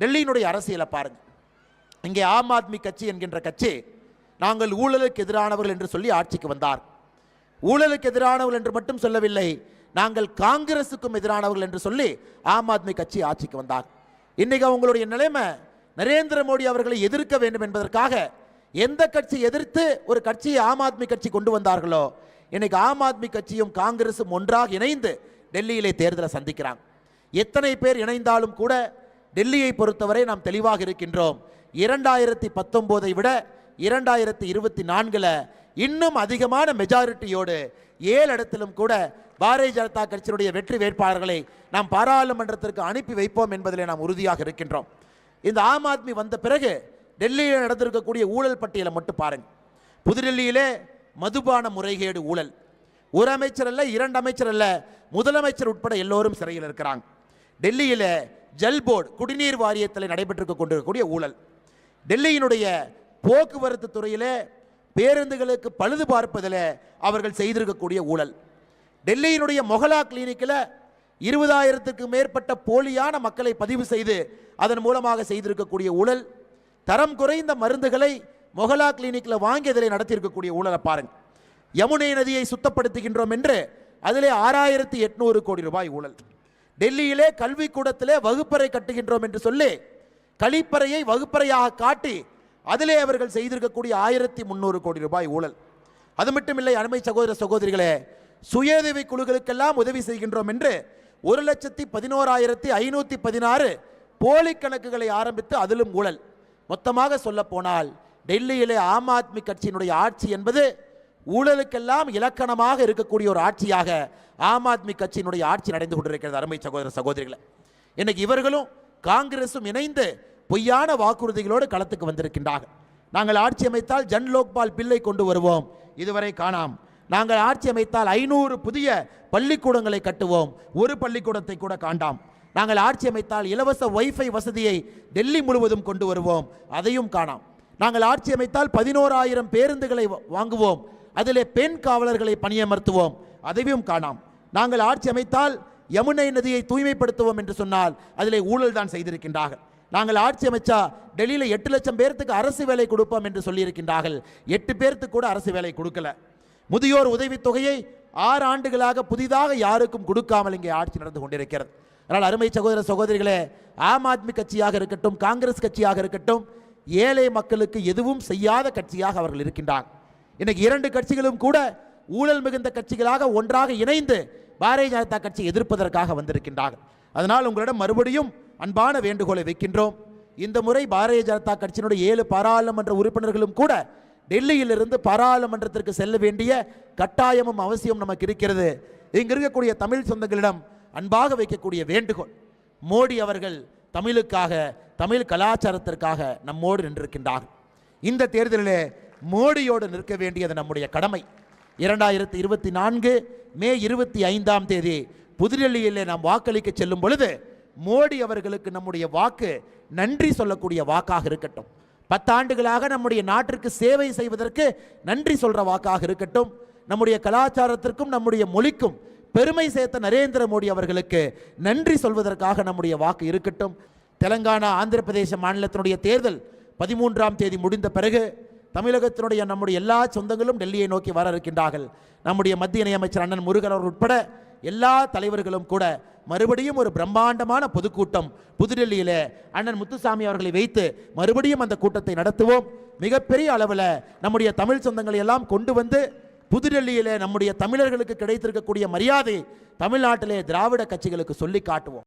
டெல்லியினுடைய அரசியலை பாருங்கள் இங்கே ஆம் ஆத்மி கட்சி என்கின்ற கட்சி நாங்கள் ஊழலுக்கு எதிரானவர்கள் என்று சொல்லி ஆட்சிக்கு வந்தார். ஊழலுக்கு எதிரானவர்கள் என்று மட்டும் சொல்லவில்லை நாங்கள் காங்கிரசுக்கும் எதிரானவர்கள் என்று சொல்லி ஆம் ஆத்மி கட்சி ஆட்சிக்கு வந்தார். இன்றைக்கு அவங்களுடைய நிலைமை நரேந்திர மோடி அவர்களை எதிர்க்க வேண்டும் என்பதற்காக எந்த கட்சி எதிர்த்து ஒரு கட்சியை ஆம் ஆத்மி கட்சி கொண்டு வந்தார்களோ இன்னைக்கு ஆம் ஆத்மி கட்சியும் காங்கிரசும் ஒன்றாக இணைந்து டெல்லியிலே தேர்தலை சந்திக்கிறாங்க. எத்தனை பேர் இணைந்தாலும் கூட டெல்லியை பொறுத்தவரை நாம் தெளிவாக இருக்கின்றோம். இரண்டாயிரத்தி பத்தொம்போதை விட இரண்டாயிரத்தி இருபத்தி நான்கில் இன்னும் அதிகமான மெஜாரிட்டியோடு ஏழு இடத்திலும் கூட பாரதிய ஜனதா கட்சியினுடைய வெற்றி வேட்பாளர்களை நாம் பாராளுமன்றத்திற்கு அனுப்பி வைப்போம் என்பதிலே நாம் உறுதியாக இருக்கின்றோம். இந்த ஆம் ஆத்மி வந்த பிறகு டெல்லியில் நடந்திருக்கக்கூடிய ஊழல் பட்டியலை மட்டும் பாருங்கள் புதுடெல்லியிலே மதுபான முறைகேடு ஊழல். ஒரு அமைச்சர் அல்ல இரண்டு அமைச்சர் அல்ல முதலமைச்சர் உட்பட எல்லோரும் சிறையில் இருக்கிறாங்க. டெல்லியில் ஜல் போர்டு குடிநீர் வாரியத்தில் நடைபெற்று கொண்டிருக்கக்கூடிய ஊழல். டெல்லியினுடைய போக்குவரத்து துறையிலே பேருந்துகளுக்கு பழுது பார்ப்பதில் அவர்கள் செய்திருக்கக்கூடிய ஊழல். டெல்லியினுடைய மொகலா கிளினிக்கில் இருபதாயிரத்துக்கு மேற்பட்ட போலியான மக்களை பதிவு செய்து அதன் மூலமாக செய்திருக்கக்கூடிய ஊழல். தரம் குறைந்த மருந்துகளை மொகலா கிளினிக்கில் வாங்கியதிலே நடத்தியிருக்கக்கூடிய ஊழலை பாருங்கள் யமுனை நதியை சுத்தப்படுத்துகின்றோம் என்று அதிலே ஆறாயிரத்தி எட்நூறு கோடி ரூபாய் ஊழல். டெல்லியிலே கல்விக்கூடத்திலே வகுப்பறை கட்டுகின்றோம் என்று சொல்லி கழிப்பறையை வகுப்பறையாக காட்டி அதிலே அவர்கள் செய்திருக்கக்கூடிய ஆயிரத்தி முந்நூறு கோடி ரூபாய் ஊழல். அது மட்டுமில்லை அருமை சகோதர சகோதரிகளே சுயதவி குழுக்களுக்கெல்லாம் உதவி செய்கின்றோம் என்று ஒரு லட்சத்தி பதினோராயிரத்தி ஐநூற்றி பதினாறு போலி கணக்குகளை ஆரம்பித்து அதிலும் ஊழல். மொத்தமாக சொல்ல போனால் டெல்லியிலே ஆம் ஆத்மி கட்சியினுடைய ஆட்சி என்பது ஊழலுக்கெல்லாம் இலக்கணமாக இருக்கக்கூடிய ஒரு ஆட்சியாக ஆம் ஆத்மி கட்சியினுடைய ஆட்சி நடந்து கொண்டிருக்கிறது அருமை சகோதர சகோதரிகளை. இன்னைக்கு இவர்களும் காங்கிரசும் இணைந்து பொய்யான வாக்குறுதிகளோடு களத்துக்கு வந்திருக்கின்றார்கள். நாங்கள் ஆட்சி அமைத்தால் ஜன் லோக்பால் பில்லை கொண்டு வருவோம். இதுவரை காணாம். நாங்கள் ஆட்சி அமைத்தால் ஐநூறு புதிய பள்ளிக்கூடங்களை கட்டுவோம். ஒரு பள்ளிக்கூடத்தை கூட காண்டாம். நாங்கள் ஆட்சி அமைத்தால் இலவச வைஃபை வசதியை டெல்லி முழுவதும் கொண்டு வருவோம். அதையும் காணாம். நாங்கள் ஆட்சி அமைத்தால் பதினோராயிரம் பேருந்துகளை வ- வாங்குவோம். அதிலே பெண் காவலர்களை பணியமர்த்துவோம். அதையும் காணாம். நாங்கள் ஆட்சி அமைத்தால் யமுனை நதியை தூய்மைப்படுத்துவோம் என்று சொன்னால் அதிலே ஊழல் தான் செய்திருக்கின்றார்கள். நாங்கள் ஆட்சி அமைச்சா டெல்லியில் எட்டு லட்சம் பேர்த்துக்கு அரசு வேலை கொடுப்போம் என்று சொல்லியிருக்கின்றார்கள். எட்டு பேர்த்துக்கு கூட அரசு வேலை கொடுக்கல. முதியோர் உதவித்தொகையை ஆறு ஆண்டுகளாக புதிதாக யாருக்கும் கொடுக்காமல் இங்கே ஆட்சி நடந்து கொண்டிருக்கிறது. அதனால் அருமை சகோதர சகோதரிகளே ஆம் ஆத்மி கட்சியாக இருக்கட்டும் காங்கிரஸ் கட்சியாக இருக்கட்டும் ஏழை மக்களுக்கு எதுவும் செய்யாத கட்சியாக அவர்கள் இருக்கின்றார்கள். இன்னைக்கு இரண்டு கட்சிகளும் கூட ஊழல் மிகுந்த கட்சிகளாக ஒன்றாக இணைந்து பாரதிய ஜனதா கட்சி எதிர்ப்பதற்காக வந்திருக்கின்றார்கள். அதனால் உங்களிடம் மறுபடியும் அன்பான வேண்டுகோளை வைக்கின்றோம். இந்த முறை பாரதிய ஜனதா கட்சியினுடைய ஏழு பாராளுமன்ற உறுப்பினர்களும் கூட டெல்லியிலிருந்து பாராளுமன்றத்திற்கு செல்ல வேண்டிய கட்டாயமும் அவசியம் நமக்கு இருக்கிறது. இங்கு இருக்கக்கூடிய தமிழ் சொந்தங்களிடம் அன்பாக வைக்கக்கூடிய வேண்டுகோள். மோடி அவர்கள் தமிழுக்காக தமிழ் கலாச்சாரத்திற்காக நம்மோடு நின்றிருக்கின்றார்கள். இந்த தேர்தலிலே மோடியோடு நிற்க வேண்டியது நம்முடைய கடமை. இரண்டாயிரத்தி இருபத்தி நான்கு மே இருபத்தி ஐந்தாம் தேதி புதுடெல்லியிலே நாம் வாக்களிக்க செல்லும் பொழுது மோடி அவர்களுக்கு நம்முடைய வாக்கு நன்றி சொல்லக்கூடிய வாக்காக இருக்கட்டும். பத்தாண்டுகளாக நம்முடைய நாட்டிற்கு சேவை செய்வதற்கு நன்றி சொல்கிற வாக்காக இருக்கட்டும். நம்முடைய கலாச்சாரத்திற்கும் நம்முடைய மொழிக்கும் பெருமை சேர்த்த நரேந்திர மோடி அவர்களுக்கு நன்றி சொல்வதற்காக நம்முடைய வாக்கு இருக்கட்டும். தெலங்கானா ஆந்திர பிரதேச மாநிலத்தினுடைய தேர்தல் பதிமூன்றாம் தேதி முடிந்த பிறகு தமிழகத்தினுடைய நம்முடைய எல்லா சொந்தங்களும் டெல்லியை நோக்கி வர இருக்கின்றார்கள். நம்முடைய மத்திய இணையமைச்சர் அண்ணன் முருகன் அவர் உட்பட எல்லா தலைவர்களும் கூட மறுபடியும் ஒரு பிரம்மாண்டமான பொதுக்கூட்டம் புதுடெல்லியிலே அண்ணன் முத்துசாமி அவர்களை வைத்து மறுபடியும் அந்த கூட்டத்தை நடத்துவோம். மிகப்பெரிய அளவில் நம்முடைய தமிழ் சொந்தங்களை எல்லாம் கொண்டு வந்து புதுடெல்லியில் நம்முடைய தமிழர்களுக்கு கிடைத்திருக்கக்கூடிய மரியாதை தமிழ்நாட்டிலே திராவிட கட்சிகளுக்கு சொல்லி காட்டுவோம்.